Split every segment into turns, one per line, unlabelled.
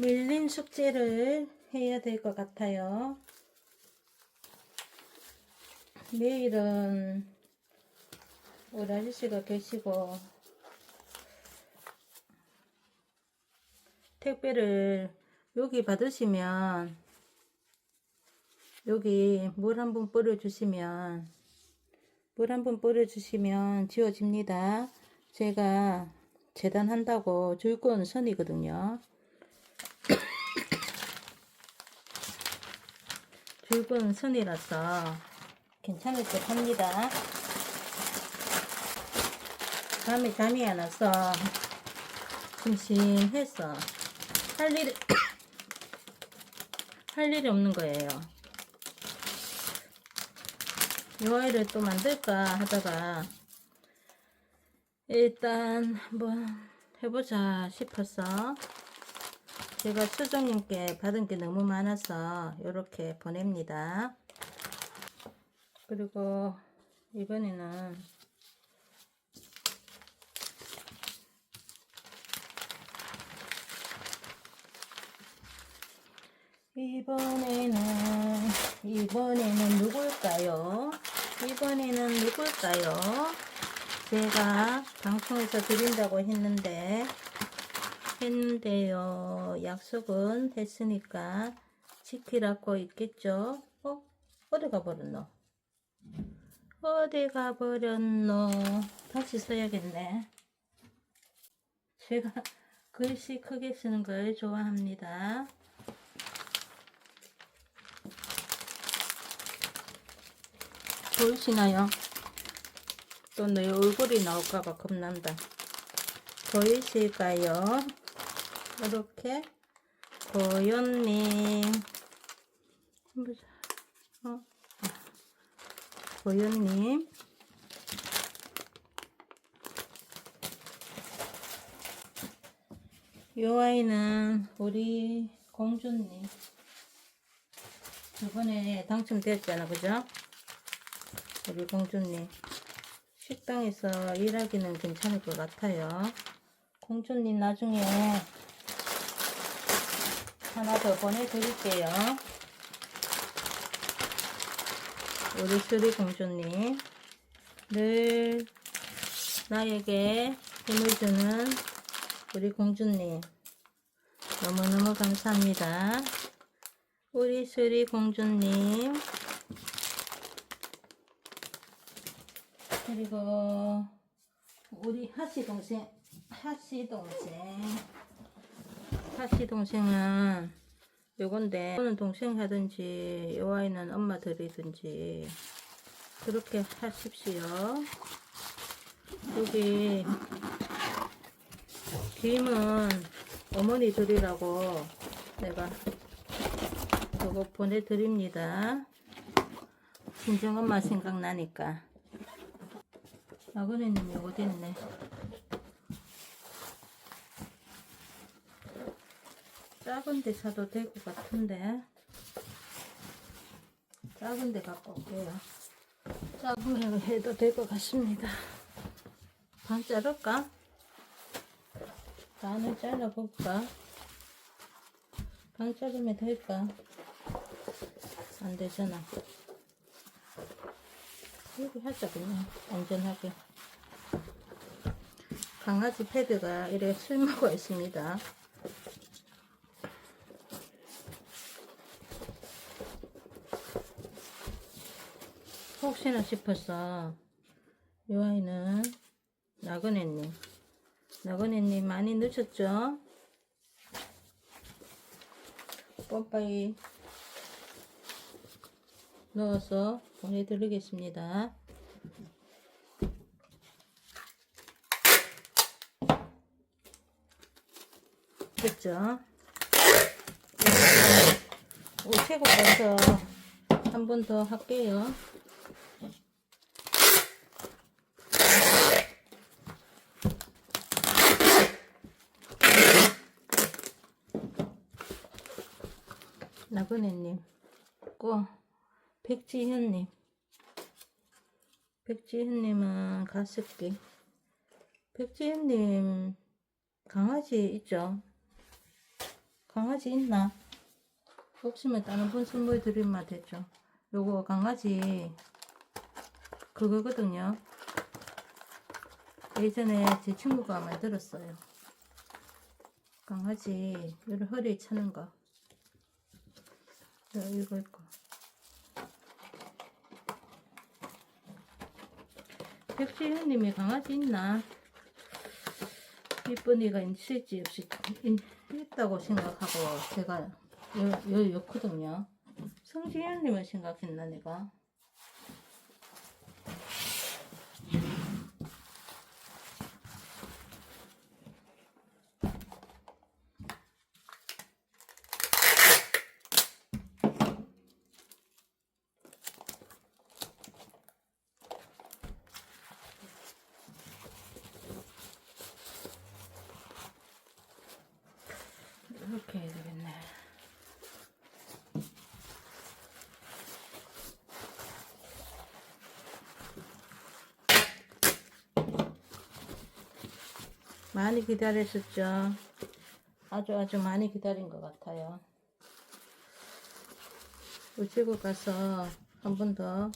밀린 숙제를 해야 될 것 같아요. 내일은 우리 아저씨가 계시고 택배를 여기 받으시면 여기 물 한 번 뿌려주시면 물 한 번 뿌려주시면 지워집니다. 제가 재단한다고 줄건 선이거든요. 줄건 선이라서 괜찮을 듯 합니다. 밤에 잠이 안 와서 심심해서 할 일이 할 일이 없는 거예요. 이 아이를 또 만들까 하다가 일단 한번 해보자 싶어서 제가 수정님께 받은 게 너무 많아서 이렇게 보냅니다. 그리고 이번에는 이번에는 이번에는 누굴까요? 이번에는 누굴까요? 제가 방송에서 드린다고 했는데 했는데요. 약속은 했으니까 지키라고 있겠죠? 어? 어디 가버렸노? 어디 가버렸노? 다시 써야겠네. 제가 글씨 크게 쓰는 걸 좋아합니다. 보이시나요? 또 내 얼굴이 나올까봐 겁난다. 보이실까요? 이렇게 고현님 보자. 어? 아, 고현님 요 아이는 우리 공주님 저번에 당첨됐잖아 그죠? 우리 공주님 식당에서 일하기는 괜찮을 것 같아요. 공주님 나중에 하나 더 보내드릴게요. 우리 수리 공주님 늘 나에게 힘을 주는 우리 공주님 너무너무 감사합니다. 우리 수리 공주님 그리고 우리 하씨 동생 하씨 동생 하씨 동생은 요건데 요거는 동생 하든지 요 아이는 엄마 드리든지 그렇게 하십시오. 여기 김은 어머니 드리라고 내가 요거 보내드립니다. 친정엄마 생각나니까. 아그네님 요거 됐네. 작은 데 사도 될 것 같은데. 작은 데 갖고 올게요. 작은 거 해도 될 것 같습니다. 반 자를까? 반을 잘라볼까? 반 자르면 될까? 안 되잖아. 여기 하자 그냥 안전하게 강아지 패드가 이렇게 쓸모가 있습니다 혹시나 싶어서 이 아이는 나그네님 나그네님 많이 늦었죠? 뽀빠이 넣어서 보내드리겠습니다. 됐죠? 우체국 가서 한 번 더 할게요. 나그네님, 꼭 백지현님. 백지현님은 가습기. 백지현님 강아지 있죠? 강아지 있나? 없으면 다른 분 선물 드리면 되죠. 요거 강아지 그거거든요. 예전에 제 친구가 만들었어요. 강아지 요런 허리에 차는 거. 요, 이거 있고. 백지현님이 강아지 있나? 이쁜 이가 있을지 없이 있- 있다고 생각하고 제가 요, 요, 요거든요. 성지현님을 생각했나 내가? 이렇게 해야 되겠네. 많이 기다렸었죠. 아주 아주 많이 기다린 것 같아요. 우체국 가서 한 번 더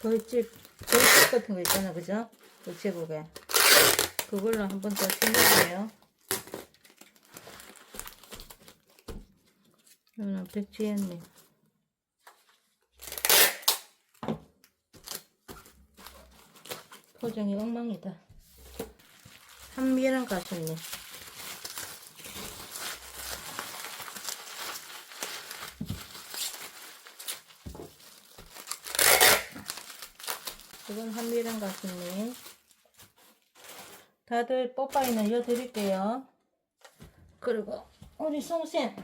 벌집 벌집 같은 거 있잖아, 그죠? 우체국에 그걸로 한 번 더 챙겨줘요. 이거는 백지현님. 포장이 엉망이다. 한미랑 가수님. 이건 한미랑 가수님. 다들 뽀빠이는 이어드릴게요. 그리고 우리 송쌤.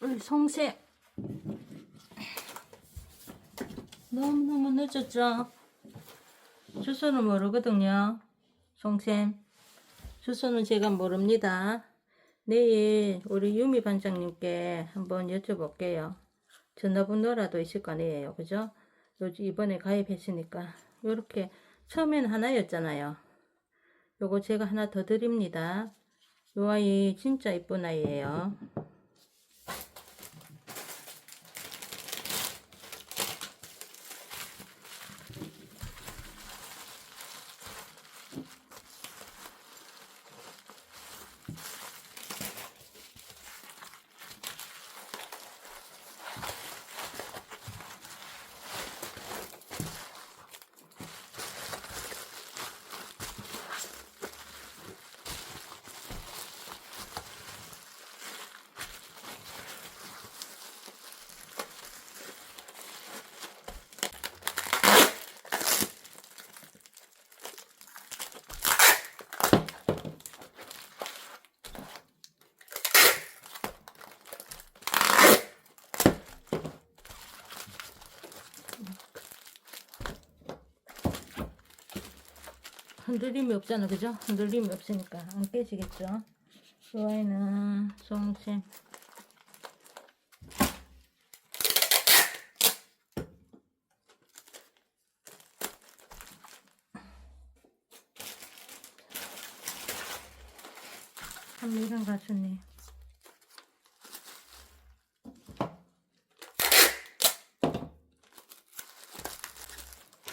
우리 송쌤. 너무너무 늦었죠? 주소는 모르거든요. 송쌤. 주소는 제가 모릅니다. 내일 우리 유미 반장님께 한번 여쭤볼게요. 전화번호라도 있을 거 아니에요. 그죠? 이번에 가입했으니까. 요렇게 처음엔 하나였잖아요. 요거 제가 하나 더 드립니다. 요 아이 진짜 이쁜 아이예요. 흔들림이 없잖아, 그죠? 흔들림이 없으니까 안 깨지겠죠? 이 아이는 송쌤. 한미랑 가수님.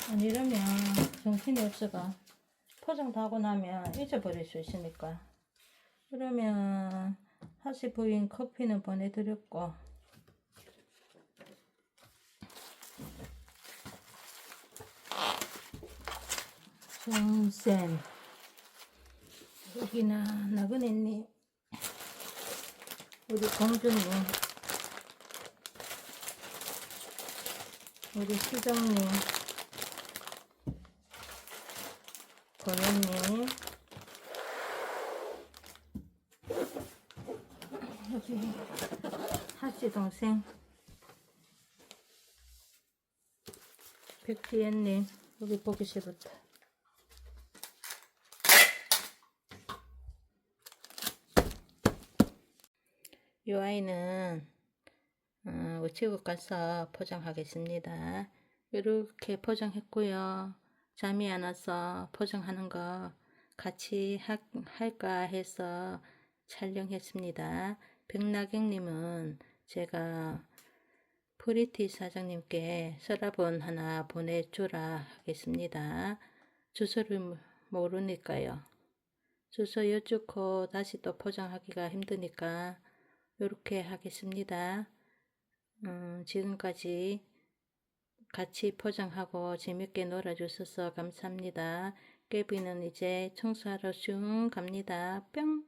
아니라면 정신이 없어가 포장 다 하고 나면 잊어버릴 수 있으니까. 그러면 하시 부인 커피는 보내드렸고. 정쌤 여기나 나그네님 우리 공주님 우리 수정님 고현님 여기 하씨 동생 백지연님 여기 보기 싫었다 이 아이는 어, 우체국 가서 포장하겠습니다. 이렇게 포장했고요. 잠이 안 와서 포장하는 거 같이 하, 할까 해서 촬영했습니다. 백나경님은 제가 프리티 사장님께 서랍원 하나 보내주라 하겠습니다. 주소를 모르니까요. 주소 여쭙고 다시 또 포장하기가 힘드니까 이렇게 하겠습니다. 음, 지금까지 같이 포장하고 재밌게 놀아주셔서 감사합니다. 깨비는 이제 청소하러 슝 갑니다. 뿅!